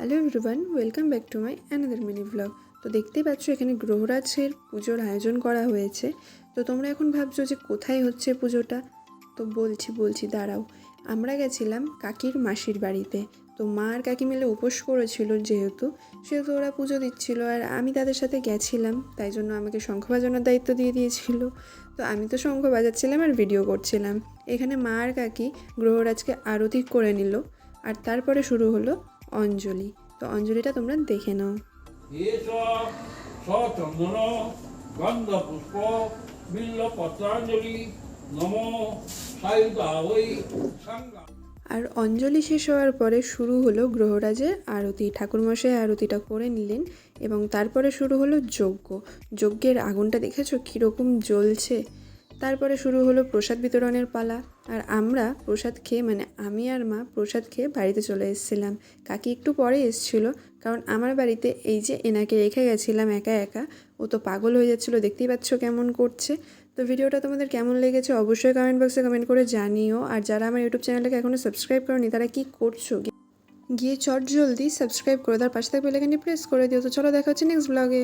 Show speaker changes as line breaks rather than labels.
Hello everyone, welcome back to my another mini blog. তো দেখতেই পাচ্ছ এখানে গ্রহরাজের পুজোর আয়োজন করা হয়েছে। তো তোমরা এখন ভাবছ যে কোথায় হচ্ছে পুজোটা? তো বলছি বলছি, দাঁড়াও। আমরা গেছিলাম কাকির মাসির বাড়িতে। তো মা আর কাকি মিলে উপোস করেছিল যেহেতু, সেহেতু ওরা পুজো দিচ্ছিল আর আমি তাদের সাথে গেছিলাম, তাই জন্য আমাকে শঙ্খ বাজানোর দায়িত্ব দিয়ে দিয়েছিল। তো আমি তো শঙ্খ বাজাচ্ছিলাম আর ভিডিও করছিলাম। এখানে মা আর কাকি গ্রহরাজকে আরতি করে নিল আর তারপরে শুরু হলো অঞ্জলি। তো অঞ্জলিটা তোমরা দেখে নাও।
নম
আর অঞ্জলি শেষ হওয়ার পরে শুরু হলো গ্রহরাজের আরতি। ঠাকুরমশাই আরতিটা করে নিলেন এবং তারপরে শুরু হলো যজ্ঞ। যজ্ঞের আগুনটা দেখেছ? কীরকম জ্বলছে? তারপরে শুরু হলো প্রসাদ বিতরণের পালা। আর আমরা প্রসাদ খেয়ে মানে আমি আর মা প্রসাদ খেয়ে বাড়িতে চলে এসেছিলাম। কাকি একটু পরে এসেছিল, কারণ আমার বাড়িতে এই যে এনাকে রেখে গেছিলাম একা একা, ও তো পাগল হয়ে যাচ্ছিল, দেখতেই পাচ্ছ কেমন করছে। তো ভিডিওটা তোমাদের কেমন লেগেছে অবশ্যই কমেন্ট বক্সে কমেন্ট করে জানিও। আর যারা আমার ইউটিউব চ্যানেলটাকে এখনও সাবস্ক্রাইব করনি, তারা কি করছ? গিয়ে চট জলদি সাবস্ক্রাইব করে তার পাশে থাকবে লেখানি প্রেস করে দিও। তো চলো দেখা হচ্ছে নেক্সট ব্লগে